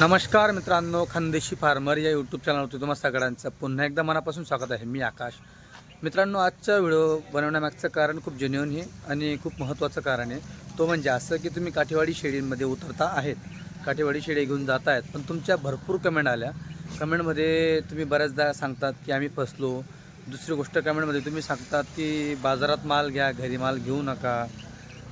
नमस्कार मित्रांनो खानदेशी फार्मर या यूट्यूब चॅनलवरती तुम्हा सगळ्यांचं पुन्हा एकदा मनापासून स्वागत आहे. मी आकाश. मित्रांनो आजचा व्हिडिओ बनवण्यामागचं कारण खूप जेन्युन आहे आणि खूप महत्त्वाचं कारण आहे. तो म्हणजे असं की तुम्ही काठेवाडी शेळींमध्ये उतरता आहेत. काठेवाडी शेळी घेऊन जात आहेत. पण तुमच्या भरपूर कमेंट आल्या. कमेंटमध्ये तुम्ही बऱ्याचदा सांगतात की आम्ही फसलो. दुसरी गोष्ट कमेंटमध्ये तुम्ही सांगतात की बाजारात माल घ्या घरी माल घेऊ नका.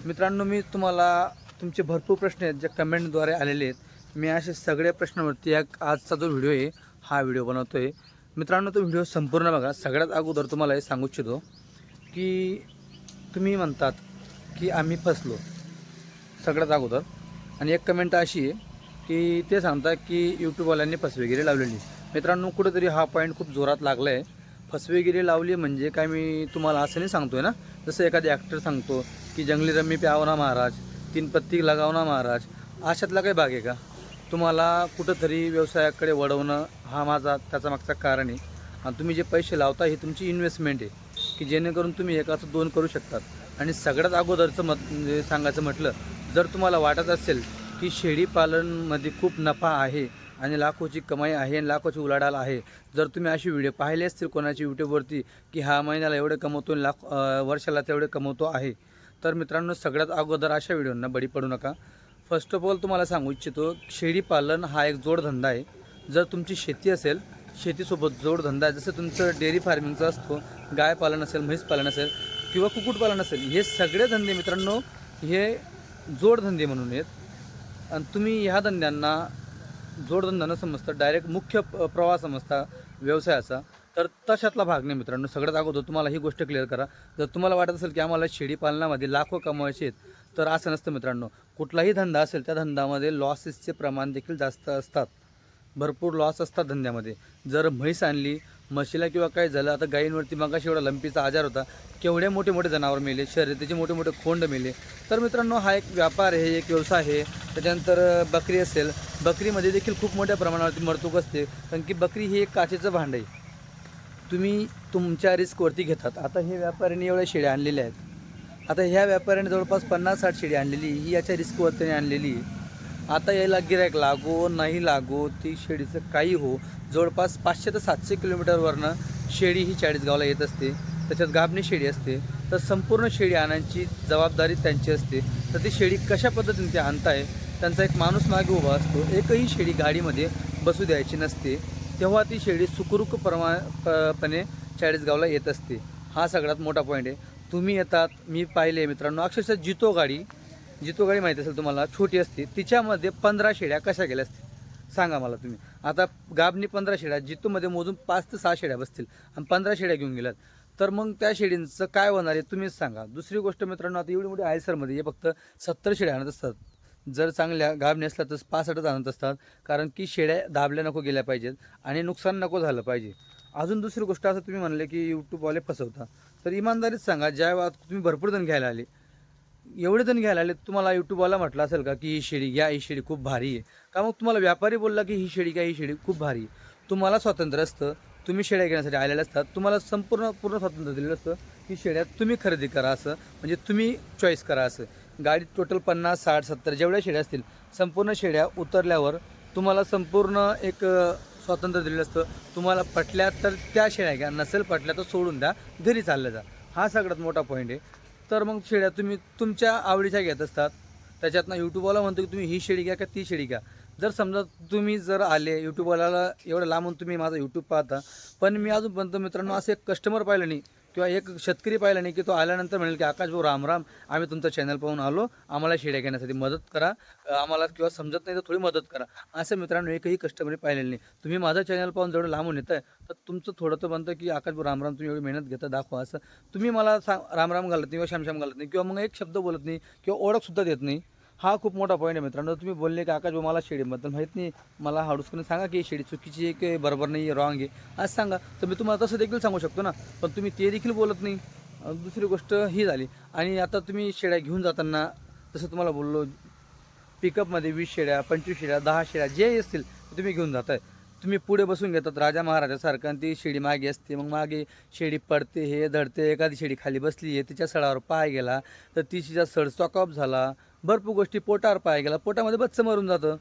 मित्रांनो मी तुम्हाला तुमचे भरपूर प्रश्न आहेत जे कमेंटद्वारे आलेले आहेत. मी असे सगळ्या प्रश्नावरती एक आजचा जो व्हिडिओ आहे हा व्हिडिओ बनवतो आहे मित्रांनो तो व्हिडिओ संपूर्ण बघा. सगळ्यात अगोदर तुम्हाला हे सांगू इच्छितो की तुम्ही म्हणतात की आम्ही फसलो. सगळ्यात अगोदर. आणि एक कमेंट अशी आहे की ते सांगतात की यूट्यूबवाल्यांनी फसवेगिरी लावलेली. मित्रांनो कुठेतरी हा पॉईंट खूप जोरात लागला आहे फसवेगिरी लावली म्हणजे काय मी तुम्हाला असं नाही सांगतोय ना? जसं एखादी ॲक्टर सांगतो की जंगली रम्मी प्यावना महाराज तीन पत्ती लगावना महाराज. अशातला काही भाग आहे का? तुम्हाला कुठंतरी व्यवसायाकडे वळवणं हा माझा त्याचा मागचा कारण आहे. आणि तुम्ही जे पैसे लावता ही तुमची इन्व्हेस्टमेंट आहे. की जेणेकरून तुम्ही एकाचं दोन करू शकतात. आणि सगळ्यात अगोदरचं मत म्हणजे सांगायचं म्हटलं जर तुम्हाला वाटत असेल की शेळी पालनमध्ये खूप नफा आहे आणि लाखोची कमाई आहे आणि लाखोची उलाढाल आहे जर तुम्ही असे व्हिडिओ पाहिले असतील कोणाची यूट्यूबवरती की हा महिन्याला एवढे कमवतो आणि लाख वर्षाला तेवढे कमवतो आहे तर मित्रांनो सगळ्यात अगोदर अशा व्हिडिओंना बळी पडू नका. फर्स्ट ऑफ ऑल तुम्हाला सांगू इच्छितो शेळी पालन हा एक जोडधंदा आहे. जर तुमची शेती असेल शेतीसोबत जोडधंदा आहे. जसं तुमचं डेअरी फार्मिंगचा असतो गाय पालन असेल म्हैस पालन असेल किंवा कुक्कुटपालन असेल हे सगळे धंदे मित्रांनो हे जोडधंदे म्हणून आहेत. आणि तुम्ही ह्या धंद्यांना जोडधंदा न समजता डायरेक्ट मुख्य प्रवाह समजता व्यवसायाचा. तर तशातला भाग नाही मित्रांनो सगळ्यात अगोदर तुम्हाला ही गोष्ट क्लिअर करा. जर तुम्हाला वाटत असेल की आम्हाला शेळी पालनामध्ये लाखो कमवायचे आहेत तर असं नसतं मित्रांनो. कुठलाही धंदा असेल त्या धंद्यामध्ये लॉसेसचे प्रमाण देखील जास्त असतात. भरपूर लॉस असतात धंद्यामध्ये. जर म्हैस आणली म्हशीला किंवा काय झालं आता गायींवरती मगाशी एवढा लंपीचा आजार होता केवढे मोठे मोठे जनावर मिळले शर्यतीचे मोठे मोठे खोंड मिळले तर मित्रांनो हा एक व्यापार आहे एक व्यवसाय आहे. त्याच्यानंतर बकरी असेल. बकरीमध्ये देखील खूप मोठ्या प्रमाणावरती मरतूक असते कारण की बकरी ही एक काचेचं भांड आहे. तुम्ही तुमच्या रिस्कवरती घेतात. आता हे व्यापाऱ्यांनी एवढ्या शेळ्या आणलेल्या आहेत. आता ह्या व्यापाऱ्याने जवळपास पन्नास साठ शेळी आणलेली ही याच्या रिस्कवरती आणलेली. आहे. आता याला गिरायक लागो नाही लागो ती शेळीचं काही हो. जवळपास पाचशे ते सातशे किलोमीटरवरनं शेळी ही चाळीसगावला येत असते. त्याच्यात गाभणी शेळी असते. तर संपूर्ण शेळी आणायची जबाबदारी त्यांची असते. तर ती शेळी कशा पद्धतीने ते आणताय त्यांचा एक माणूस मागे उभा असतो. एकही शेळी गाडीमध्ये बसू द्यायची नसते. तेव्हा ती शेळी सुखरूक प्रमा प- पणे चाळीसगावला येत असते. हा सगळ्यात मोठा पॉईंट आहे. तुम्ही येतात मी पाहिले मित्रांनो अक्षरशः जितो गाडी जितो गाडी माहिती असेल तुम्हाला छोटी असते. तिच्यामध्ये पंधरा शेळ्या कशा गेल्या असतील? सांगा मला तुम्ही. आता गाबनी पंधरा शेळ्या जितूमध्ये मोजून पाच ते सहा शेळ्या बसतील आणि पंधरा शेळ्या घेऊन गेल्यात. तर मग त्या शेळींचं काय होणार आहे तुम्हीच सांगा. दुसरी गोष्ट मित्रांनो आता एवढी मोठी आयसरमध्ये हे फक्त सत्तर शेळ्या आणत असतात. जर चांगल्या गाब नेसला तर पासष्टच आणत असतात. कारण की शेळ्या दाबल्या नको गेल्या पाहिजेत आणि नुकसान नको झालं पाहिजे. अजून दुसरी गोष्ट असं तुम्ही म्हणले की यूट्यूबवाले फसवता तर इमानदारीच सांगा ज्या वेळात तुम्ही भरपूर जण घ्यायला आले एवढे जण घ्यायला आले तुम्हाला यूट्यूबवाला म्हटलं असेल का की ही शेळी घ्या ही शेळी खूप भारी आहे. का मग तुम्हाला व्यापारी बोलला की ही शेळी घ्या ही शेळी खूप भारी आहे. तुम्हाला स्वातंत्र्य असतं तुम्ही शेळ्या घेण्यासाठी आलेले असतात तुम्हाला संपूर्ण पूर्ण स्वातंत्र्य दिलेलं असतं की शेळ्या तुम्ही खरेदी करा असं म्हणजे तुम्ही चॉईस करा असं. गाडीत टोटल पन्नास साठ सत्तर जेवढ्या शेळ्या असतील संपूर्ण शेळ्या उतरल्यावर तुम्हाला संपूर्ण एक स्वातंत्र्य दिलेलं असतं. तुम्हाला पटल्या तर त्या शेळ्या घ्या नसेल पटल्या तर सोडून द्या घरी चालल्या जा. हा सगळ्यात मोठा पॉईंट आहे. तर मग शेळ्या तुम्ही तुमच्या आवडीच्या घेत असतात. त्याच्यातनं यूट्यूबवाला म्हणतो की तुम्ही ही शेळी घ्या का ती शेळी घ्या. जर समजा तुम्ही जर आले यूट्यूबवाल्याला एवढं लांबून तुम्ही माझा यूट्यूब पाहता पण मी अजूनपर्यंत मित्रांनो असं एक कस्टमर पाहिलं नाही. किंवा एक शेतकरी पाहिला नाही की तो आल्यानंतर म्हणेल की आकाश भाऊ रामराम आम्ही तुमचं चॅनल पाहून आलो. आम्हाला शिड्या घेण्यासाठी मदत करा. आम्हाला किंवा समजत नाही तर थोडी मदत करा. असं मित्रांनो एकही कस्टमर पाहिलेलं नाही. तुम्ही माझं चॅनल पाहून जेवढं लांबून येत आहे तर तुमचं थोडं तर बनतं की आकाश भाऊ रामराम तुम्ही एवढी मेहनत घेता दाखवा. असं तुम्ही मला सांग राम राम घालत नाही किंवा श्यामश्याम घालत नाही किंवा मग एक शब्द बोलत नाही किंवा ओळखसुद्धा देत नाही. हा खूप मोठा पॉईंट आहे मित्रांनो. तुम्ही बोलले की आकाश भाऊ मला शेडीबद्दल माहीत नाही मला हाडूसकडे सांगा की शेडी चुकीची आहे की बरोबर नाही रॉंग आहे? असं सांगा. तर मी तुम्हाला तसं देखील सांगू शकतो ना पण तुम्ही ते देखील बोलत नाही. दुसरी गोष्ट ही झाली. आणि आता तुम्ही शेड्या घेऊन जाताना जसं तुम्हाला बोललो पिकअपमध्ये वीस शेड्या पंचवीस शेड्या दहा शेड्या जे असतील तुम्ही घेऊन जाताय. तुम्ही पुढे बसून घेतात राजा महाराजासारखं आणि ती शेडी मागे असते. मग मागे शेडी पडते हे धडते एखादी शेडी खाली बसली आहे तिच्या सडावर पाय गेला तर तिच्या सड चॉकअप झाला भरपूर गोष्टी पोटावर पाय गेला. पोटामध्ये बच्च मरून जातं.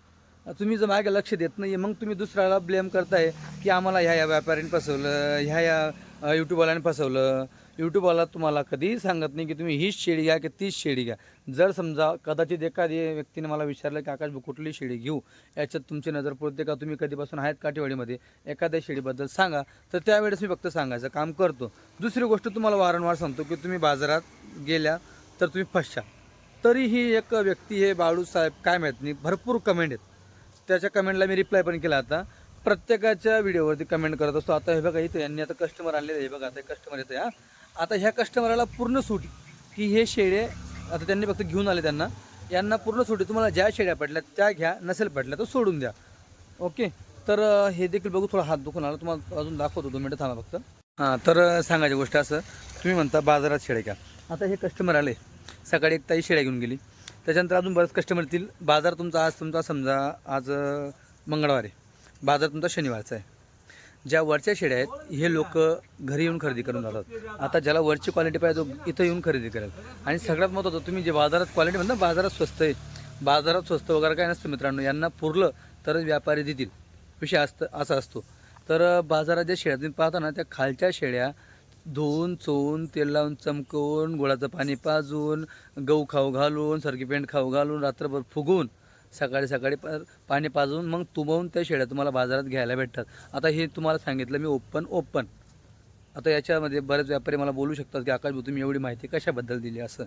तुम्ही जर मागे लक्ष देत नाही मग तुम्ही दुसऱ्याला ब्लेम करताय की आम्हाला ह्या या व्यापाऱ्याने फसवलं ह्या या यूट्यूबवाल्याने फसवलं. यूट्यूबवाला तुम्हाला कधीही सांगत नाही की तुम्ही हीच शेळी घ्या की तीच शेळी घ्या. जर समजा कदाचित एखादी व्यक्तीने मला विचारलं की आकाश कुठली शेळी घेऊ? याच्यात तुमची नजर पडते का? तुम्ही कधीपासून आहेत काठेवाडीमध्ये? एखाद्या शेळीबद्दल सांगा. तर त्यावेळेस मी फक्त सांगायचं काम करतो. दुसरी गोष्ट तुम्हाला वारंवार सांगतो की तुम्ही बाजारात गेल्या तर तुम्ही फसशा. तरीही एक व्यक्ती हे बाळू साहेब काय माहीत नाही भरपूर कमेंट आहेत. त्याच्या कमेंटला मी रिप्लाय पण केला आता. प्रत्येकाच्या व्हिडिओवरती कमेंट करत असतो. आता हे बघा इथे यांनी आता कस्टमर आणलेले हे बघा आता कस्टमर येते हा. आता ह्या कस्टमरला पूर्ण सूट. की हे शेळे आता त्यांनी फक्त घेऊन आले त्यांना. यांना पूर्ण सूट. तुम्हाला ज्या शेळ्या पडल्या त्या घ्या. नसेल पडल्या तर सोडून द्या. ओके तर हे देखील बघू. थोडा हात दुखून आला. तुम्हाला अजून दाखवतो. दोन मिनटं थांबा फक्त. हां तर सांगायची गोष्ट असं. तुम्ही म्हणता बाजारात शेळे घ्या. आता हे कस्टमर आले. सकाळी एक ताई शेळ्या घेऊन गेली. त्याच्यानंतर अजून बरेच कस्टमर येतील. बाजार तुमचा आज तुमचा समजा आज मंगळवार आहे. बाजार तुमचा शनिवारचा आहे. ज्या वरच्या शेळ्या आहेत हे लोक घरी येऊन खरेदी करून जातात. आता ज्याला वरची क्वालिटी पाहिजे तो इथं येऊन खरेदी करेल. आणि सगळ्यात महत्त्वाचं तुम्ही जे बाजारात क्वालिटी म्हणता बाजारात स्वस्त आहे. बाजारात स्वस्त वगैरे काय नसतं मित्रांनो. यांना पुरलं तरच व्यापारी देतील. विषय असतं असा असतो. तर बाजारात ज्या शेळ्या तुम्ही पाहता ना त्या खालच्या शेळ्या धुवून चोवून तेल लावून चमकवून गुळाचं पाणी पाजून गहू खाऊ घालून सरकी पेंट खाऊ घालून रात्रभर फुगून सकाळी सकाळी प पाणी पाजून मग तुबवून त्या शेळ्या तुम्हाला बाजारात घ्यायला भेटतात. आता हे तुम्हाला सांगितलं मी ओपन ओपन. आता याच्यामध्ये बरेच व्यापारी मला बोलू शकतात की आकाश तुम्ही एवढी माहिती कशाबद्दल दिली? असं.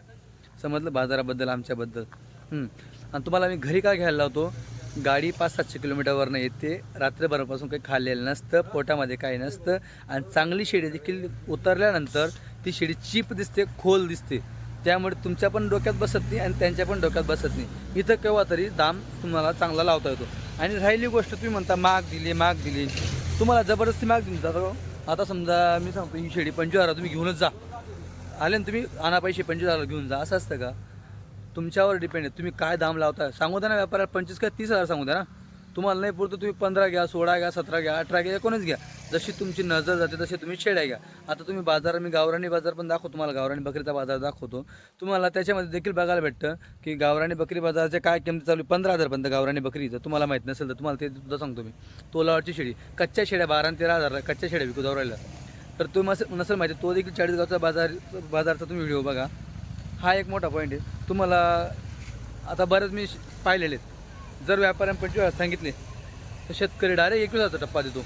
समजलं? बाजाराबद्दल आमच्याबद्दल. आणि तुम्हाला मी घरी का घ्यायला लावतो? गाडी पाच सातशे किलोमीटरवरनं येते. रात्रभरापासून काही खाल्लेलं नसतं पोटामध्ये काही नसतं. आणि चांगली शेडी देखील उतरल्यानंतर ती शिडी चीप दिसते खोल दिसते. त्यामुळे तुमच्या पण डोक्यात बसत नाही आणि त्यांच्या पण डोक्यात बसत नाही. इथं केव्हा तरी दाम तुम्हाला चांगला लावता येतो. आणि राहिली गोष्ट तुम्ही म्हणता माग दिली माग दिली. तुम्हाला जबरदस्ती माग दिली जातो. आता समजा मी सांगतो ही शेडी पंचवीस हजार तुम्ही घेऊनच जा. आले ना तुम्ही आणा पैसे पंचवीस हजार घेऊन जा. असं असतं का? तुमच्यावर डिपेंड आहे. तुम्ही काय दाम लावता सांगू द्या ना व्यापाऱ्याला पंचवीस काय तीस हजार सांगू द्या ना? तुम्हाला नाही पुरतं तुम्ही पंधरा घ्या सोळा घ्या सतरा घ्या अठरा घ्या एकोणीस घ्या. जशी तुमची नजर जाते तशी तुम्ही शेड्या घ्या. आता तुम्ही बाजार मी गावरानी बाजार पण दाखवतो तुम्हाला. गावरानी बकरीचा बाजार दाखवतो. तुम्हाला त्याच्यामध्ये देखील बघायला भेटतं की गावरानी बकरी बाजाराच्या काय किमती चालू आहे? पंधरा हजारपर्यंत गावरानी बकरीचं तुम्हाला माहीत नसेल तर तुम्हाला ते सुद्धा सांगतो मी. तोलावरची शेळी. कच्च्या शेड्या बारा आणि तेरा हजार. कच्च्या शेड्या विकू राहिला तर तुम्ही असं नसेल माहिती तो देखील चाळीसगावचा बाजार बाजारचा तुम्ही व्हिडिओ बघा. हा एक मोठा पॉईंट आहे. तुम्हाला आता बरेच मी श- पाहिलेले आहेत जर व्यापाऱ्यांपैकी सांगितले तर शेतकरी डायरेक्ट एकविसाचा टप्पा देतो.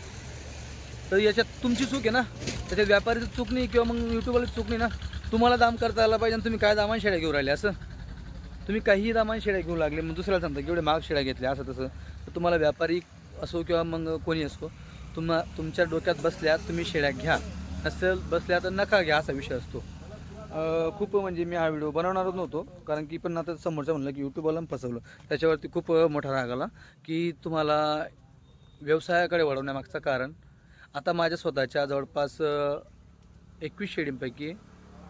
तर याच्यात तुमची चूक आहे ना? त्याच्यात व्यापारीची चूक नाही किंवा मग युट्यूबवाल्याची चूक नाही ना? तुम्हाला दाम करता आला पाहिजे आणि तुम्ही काय दामान शेड्या घेऊ राहिले? असं? तुम्ही काहीही दामान शेड्या घेऊ लागले मग दुसऱ्याला सांगता की एवढे महाग शेड्या घेतल्या असं तसं. तर तुम्हाला व्यापारी असो किंवा मग कोणी असो तुम्हा तुमच्या डोक्यात बसल्या तुम्ही शेड्या घ्या. नसेल बसल्या तर नका घ्या असा विषय असतो. खूप म्हणजे मी हा व्हिडिओ बनवणारच नव्हतो. कारण की पण आता समोरचं म्हणलं की यूट्यूबवाला फसवलं. त्याच्यावरती खूप मोठा राग आला की तुम्हाला व्यवसायाकडे वळवण्यामागचं कारण. आता माझ्या स्वतःच्या जवळपास एकवीस शेळींपैकी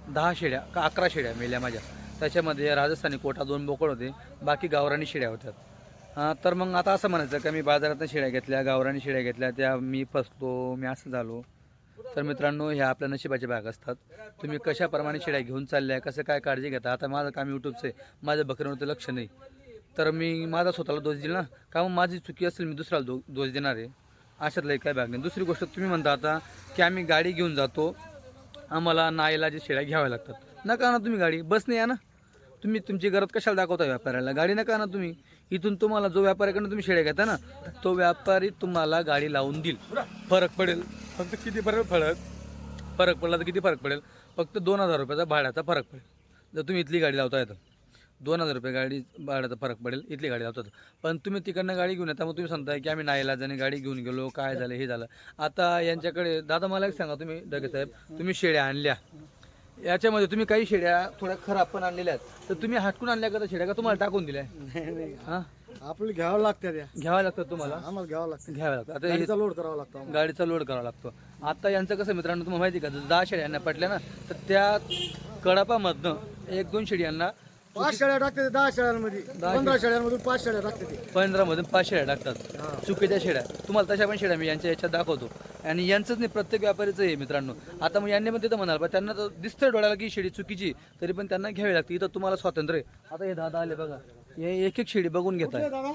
दहा शेड्या का अकरा शेड्या मेल्या माझ्या. त्याच्यामध्ये राजस्थानी कोटा दोन बोकड होते बाकी गावरानी शेड्या होत्या. तर मग आता असं म्हणायचं का मी बाजारातनं शेळ्या घेतल्या गावरानी शेळ्या घेतल्या त्या मी फसलो मी असं झालो. तर मित्रांनो ह्या आपल्या नशिबाचे भाग असतात. तुम्ही कशाप्रमाणे शेळ्या घेऊन चालल्या कसं काय काळजी घेता? आता माझं काम यूट्यूबचं आहे. माझ्या बकरीवरती लक्ष नाही. तर मी माझा स्वतःला दोष दिला ना? का मग माझी चुकी असेल मी दुसऱ्याला दो दोष देणार आहे? अशातला काय भाग नाही. दुसरी गोष्ट तुम्ही म्हणता आता की आम्ही गाडी घेऊन जातो. आम्हाला नाईला जे शेळ्या घ्याव्या लागतात. नका ना तुम्ही गाडी. बसने या ना. तुम्ही तुमची गरज कशाला दाखवता व्यापाऱ्याला? गाडी नका ना तुम्ही. इथून तुम्हाला जो व्यापाऱ्याकडनं तुम्ही शेळ्या घेता ना तो व्यापारी तुम्हाला गाडी लावून देईल. फरक पडेल. फक्त किती फरक फरक फरक पडला तर किती फरक पडेल? फक्त दोन हजार रुपयाचा भाड्याचा फरक पडेल. जर तुम्ही इथली गाडी लावता येतं दोन हजार रुपये गाडी भाड्याचा फरक पडेल इथली गाडी लावतात पण तुम्ही तिकडनं गाडी घेऊन येता मग तुम्ही सांगताय की आम्ही नाईला जाणे गाडी घेऊन गेलो काय झालं हे झालं. आता यांच्याकडे दादा मला एक सांगा तुम्ही डगे साहेब तुम्ही शेळ्या आणल्या. याच्यामध्ये तुम्ही काही शेळ्या थोड्या खराब पण आणलेल्या आहेत. तर तुम्ही हटकून आणल्या का शेळ्या का तुम्हाला टाकून दिल्या? नाही नाही. हां? आपल्याला घ्यावं लागतं त्या. घ्याव्या लागतात तुम्हाला? आम्हाला घ्यावं लागतं. घ्याव्या लागतात आता हे गाडीचा लोड करावा लागतो आम्हाला. गाडीचा लोड करावा लागतो. आता यांचं कसं मित्रांनो तुम्हाला माहिती आहे का? जर दहा शेळ्या यांना पटल्या ना तर त्या कडापामधनं एक दोन शेळी यांना पाच शेळ्या टाकते ते दहा शेळ्यांमध्ये पंधरा शेळ्यांमधून पाच शेळ्या टाकते ते. पंधरामधून पाच शेळ्या टाकतात. चुकीच्या शेळ्या तुम्हाला तशा पण शेळ्या मी यांच्या याच्यात दाखवतो. आणि यांचंच नाही प्रत्येक व्यापारीचं आहे मित्रांनो. आता मग यांनी पण तिथं म्हणाल पण त्यांना तर दिसतंय डोळ्याला की शेळी चुकीची तरी पण त्यांना घ्यावी लागते. इथं तुम्हाला स्वातंत्र्य आहे. आता हे दादा आले बघा. हे एक एक शेळी बघून घेत आहे दादा?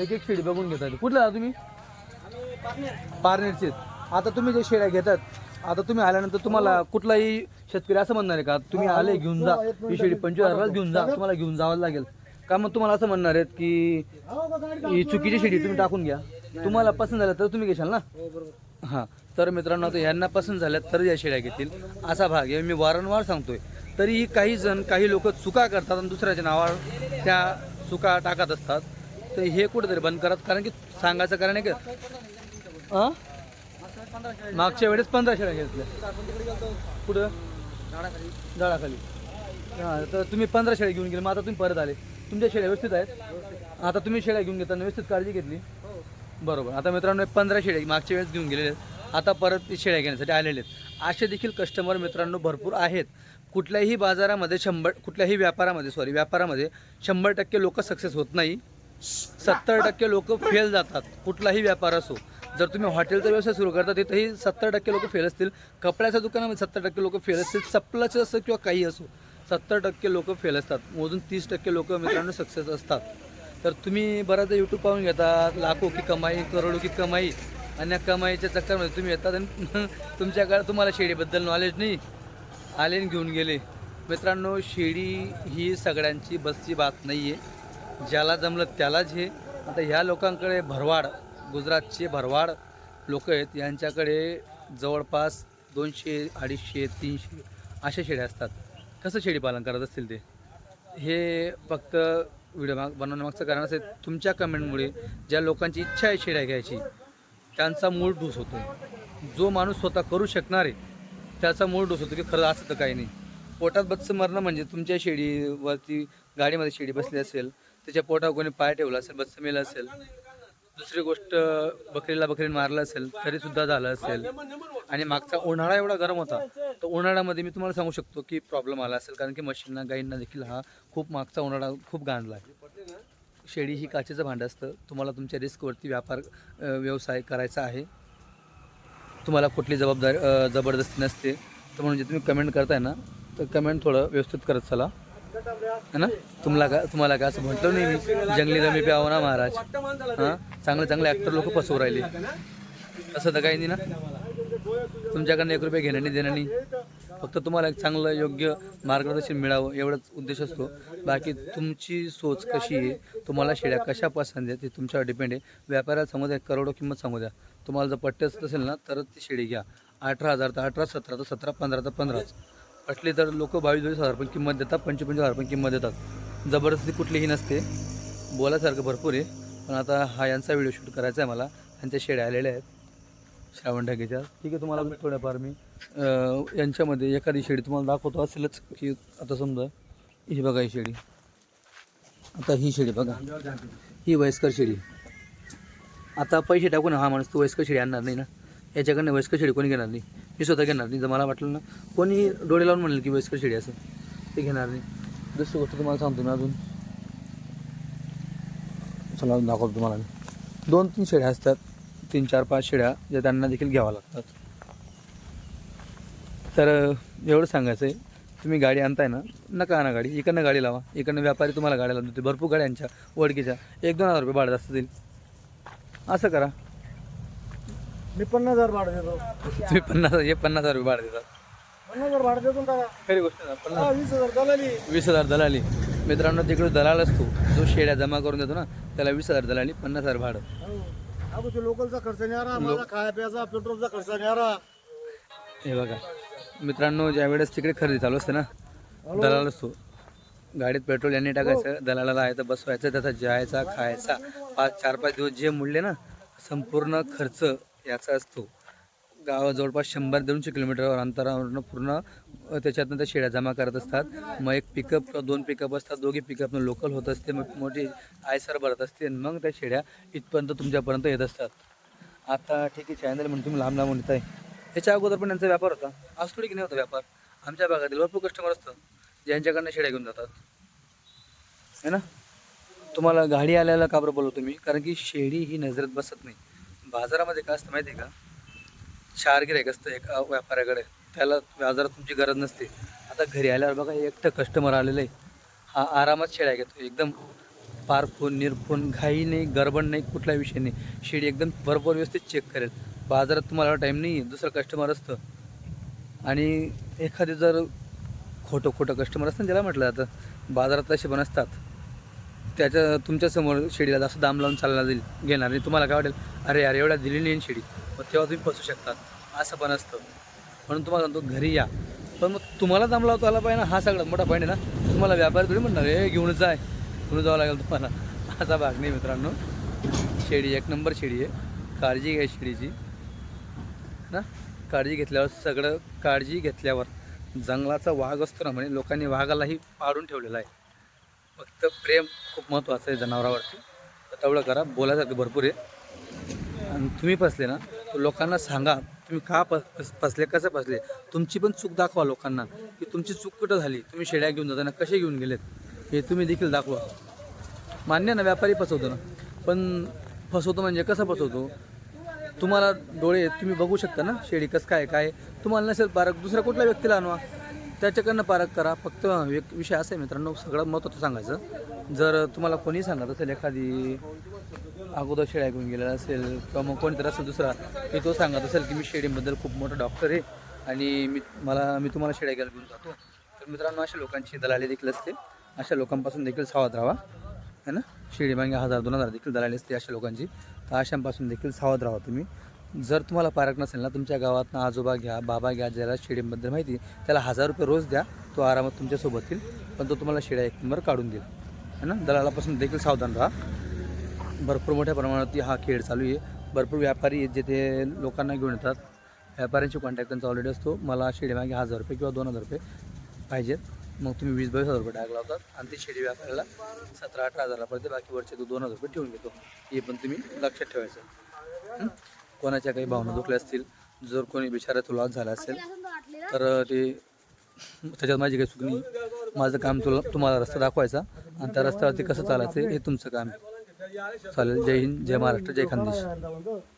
एक एक शेळी बघून घेतात कुठले आहात तुम्ही? पारनेरचे आता तुम्ही जे शेळ्या घेतात आता तुम्ही आल्यानंतर तुम्हाला कुठलाही शेतकरी असं म्हणणार आहे का? तुम्ही आले घेऊन जा. ही शेळी पंचवीस हजाराला घेऊन जा. तुम्हाला घेऊन जावं लागेल. का मग तुम्हाला असं म्हणणार आहेत की ही चुकीची शेळी तुम्ही टाकून घ्या. तुम्हाला पसंत झालं तर तुम्ही घेशाल ना? हां तर मित्रांनो आता यांना पसंत झाल्या तर या शेळ्या घेतील. असा भाग आहे. मी वारंवार सांगतोय. तरीही काही जण काही लोक चुका करतात आणि दुसऱ्याच्या नावावर त्या चुका टाकत असतात. तर हे कुठेतरी बंद करत कारण की सांगायचं कारण आहे का मागच्या वेळेस पंधरा शेळ्या घेतल्या. कुठं? झाडाखाली. हां तर तुम्ही पंधरा शेळ्या घेऊन गेले मग आता तुम्ही परत आले. तुमच्या शेळ्या व्यवस्थित आहेत? आता तुम्ही शेळ्या घेऊन घेताना व्यवस्थित काळजी घेतली? बरोबर. आता मित्रांनो पंधरा शेळ्या मागच्या वेळेस घेऊन गेलेले आहेत. आता परत ते शेळ्या घेण्यासाठी आलेले आहेत. असे देखील कस्टमर मित्रांनो भरपूर आहेत. कुठल्याही बाजारामध्ये शंभर कुठल्याही व्यापारामध्ये सॉरी व्यापारामध्ये शंभर टक्के लोक सक्सेस होत नाही. सत्तर टक्के लोक फेल जातात कुठलाही व्यापार असो. जर तुम्ही हॉटेलचा व्यवसाय सुरू करता तिथेही सत्तर टक्के लोक फेल असतील. कपड्याच्या दुकानामध्ये सत्तर टक्के लोक फेल असतील. चप्पलाचं असं किंवा काही असो सत्तर टक्के लोक फेल असतात. मोजून तीस टक्के लोक मित्रांनो सक्सेस असतात. तर तुम्ही बराच यूट्यूब पाहून घेतात लाखो की कमाई करोडो की कमाई आणि या कमाईच्या चक्करमध्ये तुम्ही येतात आणि तुमच्याकडे तुम्हाला शेळीबद्दल नॉलेज नाही. आले आणि घेऊन गेले. मित्रांनो शेळी ही सगळ्यांची बसची बात नाही आहे ज्याला जमलं त्यालाच हे. आता ह्या लोकांकडे भरवाड गुजरातचे भरवाड लोक आहेत. यांच्याकडे जवळपास दोनशे अडीचशे तीनशे अशा शेळ्या असतात. कसं शेळी पालन करत असतील ते? हे फक्त व्हिडिओ माग बनवण्यामागचं कारण असेल तुमच्या कमेंटमुळे ज्या लोकांची इच्छा आहे शेळ्या घ्यायची त्यांचा मूळ डूस होतो जो माणूस स्वतः करू शकणार आहे त्याचा मूळ डोस होतो की खरं असं तर काही नाही. पोटात बच्च मरणं म्हणजे तुमच्या शेडीवरती गाडीमध्ये शेडी बसली असेल त्याच्या पोटावर कोणी पाय ठेवला असेल बच्च मेलं असेल दुसरी गोष्ट बकरीला बकरीने मारलं असेल तरी सुद्धा झालं असेल. आणि मागचा उन्हाळा एवढा गरम होता तर उन्हाळ्यामध्ये मी तुम्हाला सांगू शकतो की प्रॉब्लेम आला असेल कारण की मशीनना गाईंना देखील हा खूप मागचा उन्हाळा खूप गांजला आहे. शेळी ही काचेचं भांडं असतं. तुम्हाला तुमच्या रिस्कवरती व्यापार व्यवसाय करायचा आहे. तुम्हाला कुठली जबाबदारी जबरदस्ती नसते. तर म्हणून जे तुम्ही कमेंट करताय ना तर कमेंट थोडं व्यवस्थित करत चला. है ना? तुम्हाला का तुम्हाला काय असं म्हटलं नाही मी? जंगली रमी प्यावं ना महाराज. हां? चांगले चांगले ॲक्टर लोक फसवू राहिले. असं तर काही नाही ना. तुमच्याकडनं एक रुपये घेणं नाही देणं नाही. फक्त तुम्हाला एक चांगलं योग्य मार्गदर्शन मिळावं एवढाच उद्देश असतो. बाकी तुमची सोच कशी आहे? तुम्हाला शेळ्या कशा पसंत आहेत ते तुमच्यावर डिपेंड आहे. व्यापाऱ्याला सांगू द्या करोडो किंमत सांगू द्या. तुम्हाला जर पट्ट्याच असेल ना तरच ती शेळी घ्या. अठरा हजार तर अठरा सतरा तर सतरा पंधरा तर पंधराच. पटली तर लोक बावीस बावीस हजार पण किंमत देतात पंचवीस पंचवीस हजार पण किंमत देतात. जबरदस्ती कुठलीही नसते. बोलायसारखं भरपूर आहे. पण आता हा यांचा व्हिडिओ शूट करायचा आहे मला. त्यांच्या शेळ्या आलेल्या आहेत. श्रावण ढाकेच्या. ठीक आहे तुम्हाला थोड्याफार मी यांच्यामध्ये एखादी शेळी तुम्हाला दाखवतो असेलच की आता समजा ही बघा ही शेळी. आता ही शेळी बघा. ही वयस्कर शेळी. आता पैसे टाकून हा माणूस तू वयस्कर शेळी आणणार नाही ना? याच्याकडनं वयस्कर शेळी कोणी घेणार नाही? मी स्वतः घेणार नाही जर मला वाटलं ना. कोणी डोळे लावून म्हणेल की वयस्कर शेळी असं ते घेणार नाही. दुसरी गोष्ट तुम्हाला सांगतो मी अजून. चला अजून दाखवतो तुम्हाला दोन तीन शेळ्या असतात. तीन चार पाच शेळ्या ज्या त्यांना देखील घ्याव्या लागतात. तर एवढं सांगायचं आहे तुम्ही गाडी आणताय ना नका आणा गाडी. इकडनं गाडी लावा. इकडनं व्यापारी तुम्हाला गाड्या लावून देते भरपूर गाड्या यांच्या ओळखीच्या एक दोन हजार रुपये भाडं जास्त देईल. असं करा. मी पन्नास हजार भाडं देतो. तुम्ही पन्नास हे पन्नास हजार रुपये भाडं देतात. पन्नास हजार भाडं देतो ना दादा. खरी गोष्ट ना पन्नास हा वीस हजार दलाली. वीस हजार दलाली. मित्रांनो तिकडे दलाल असतो. जो शेड्या जमा करून देतो ना त्याला वीस हजार दलाली पन्नास हजार भाडं. हो. अगो ते लोकलचा खर्च नाही आला माझा खाया प्यायचा पेट्रोलचा खर्च नाही आला हे बघा. मित्रांनो ज्या वेळेस तिकडे खरेदी चालू असते ना दलाल असतो. गाडीत पेट्रोल यांनी टाकायचं दलालाला आहे तर बसवायचं त्याचा जायचा खायचा पाच चार पाच दिवस जे मुडले ना संपूर्ण खर्च याचा असतो. गाव जवळपास शंभर दोनशे किलोमीटरवर अंतरावरनं पूर्ण त्याच्यातनं त्या शेळ्या जमा करत असतात. मग एक पिकअप किंवा दोन पिकअप असतात दोघे पिकअपनं लोकल होत असते मग मोठी आयसर भरत असते आणि मग त्या शेळ्या इथपर्यंत तुमच्यापर्यंत येत असतात. आता ठीक आहे चॅनल म्हणून तुम्ही लांब लांबून येत ह्याच्या अगोदर पण यांचा व्यापार होता. आज थोडी की नाही होता व्यापार. आमच्या भागातील भरपूर कस्टमर असतं ज्यांच्याकडनं शेळ्या घेऊन जातात. है ना? तुम्हाला गाडी आल्याला का बरं बोलवतो मी कारण की शेळी ही नजरेत बसत नाही. बाजारामध्ये काय असतं माहिती आहे का? चार गिरायक असतं एका व्यापाऱ्याकडे. त्याला बाजारात तुमची गरज नसते. आता घरी आल्यावर बघा एकटं कस्टमर आलेलं आहे. हा आरामात शेळ्या घेतो. एकदम पारखून निरखून घाई नाही गडबड नाही कुठला विषय नाही. शेळी एकदम बरोबर व्यवस्थित चेक करेल. बाजारात तुम्हाला टाईम नाही आहे दुसरं कस्टमर असतं. आणि एखादे जर खोटं खोटं कस्टमर असतं त्याला म्हटलं जातं बाजारात तसे पण असतात. त्याच्या तुमच्यासमोर शेडीला जास्त दाम लावून चालला जाईल घेणार आणि तुम्हाला काय वाटेल? अरे यार एवढ्या दिली नाही शेडी. मग तेव्हा तुम्ही फसू शकतात. असं पण असतं. म्हणून तुम्हाला सांगतो घरी या. पण मग तुम्हाला दाम लावता आला पाहिजे ना हा सगळ्यात मोठा पॉईंट आहे ना. तुम्हाला व्यापारी थोडी म्हणणार हे घेऊनच जाय घेऊन जावं लागेल तुम्हाला. असा भाग नाही मित्रांनो. शेडी एक नंबर शेडी आहे. काळजी घ्या शेडीची. ना? काळजी घेतल्यावर सगळं काळजी घेतल्यावर जंगलाचा वाघ असतो ना म्हणे लोकांनी वाघालाही पाडून ठेवलेला आहे. फक्त प्रेम खूप महत्त्वाचं आहे जनावरावरती. तर तेवढं करा बोलायसारखं भरपूर आहे. आणि तुम्ही फसले ना लोकांना सांगा तुम्ही का फस- फसले कसं फसले? तुमची पण चूक दाखवा लोकांना की तुमची चूक कुठं झाली? तुम्ही शेड्या घेऊन जाताना कसे घेऊन गेलेत? हे तुम्ही देखील दाखवा. मान्य ना व्यापारी फसवतो ना. पण फसवतो म्हणजे कसं फसवतो? तुम्हाला डोळे तुम्ही बघू शकता ना शेडी कसं काय काय तुम्हाला नसेल पारक दुसऱ्या कुठल्या व्यक्तीला आणवा? त्याच्याकडनं पारक करा. फक्त एक विषय असा आहे मित्रांनो सगळं महत्त्वाचं सांगायचं. जर तुम्हाला कोणी सांगत असेल एखादी अगोदर शेळ्या घेऊन गेलेला असेल किंवा मग कोणीतरी असेल दुसरा की तो सांगत असेल की मी शेळीबद्दल खूप मोठा डॉक्टर आहे आणि मी मला मी तुम्हाला शेळ्या घ्यायला घेऊन जातो. तर मित्रांनो अशा लोकांची दलाली देखील असते. अशा लोकांपासून देखील सावध राहा. है ना? शेळी मागे हजार दोन हजार देखील दलाली असते अशा लोकांची. अशांपासून देखील सावध राहा तुम्ही. जर तुम्हाला पारक नसेल ना तुमच्या गावात आजोबा घ्या बाबा घ्या ज्याला शेळींबद्दल माहिती त्याला हजार रुपये रोज द्या तो आरामात तुमच्यासोबत येईल. पण तो तुम्हाला शेळ्या एक नंबर काढून देईल. है ना? दलालापासून देखील सावधान राहा. भरपूर मोठ्या प्रमाणावरती हा खेळ चालू आहे. भरपूर व्यापारी आहेत जेथे लोकांना घेऊन येतात. व्यापाऱ्यांची कॉन्टॅक्ट त्यांचा ऑलरेडी असतो. मला शेळीमागे हजार रुपये किंवा दोन हजार रुपये पाहिजेत. मग तुम्ही वीस बावीस हजार रुपये टाक लावतात आणि ते शेळी व्यापाऱ्याला सतरा अठरा हजाराला पडते बाकी वरचे तो दोन हजार रुपये ठेवून घेतो. हे पण तुम्ही लक्षात ठेवायचं. कोणाच्या काही भावना दुखल्या असतील जर कोणी बिचारा लॉस झाला असेल तर ते त्याच्यात माझी काही चुकणी माझं काम तुला तुम्हाला रस्ता दाखवायचा आणि त्या रस्त्यावरती कसं चालायचं हे तुमचं काम आहे. चालेल जय हिंद जय महाराष्ट्र जय खानदेश.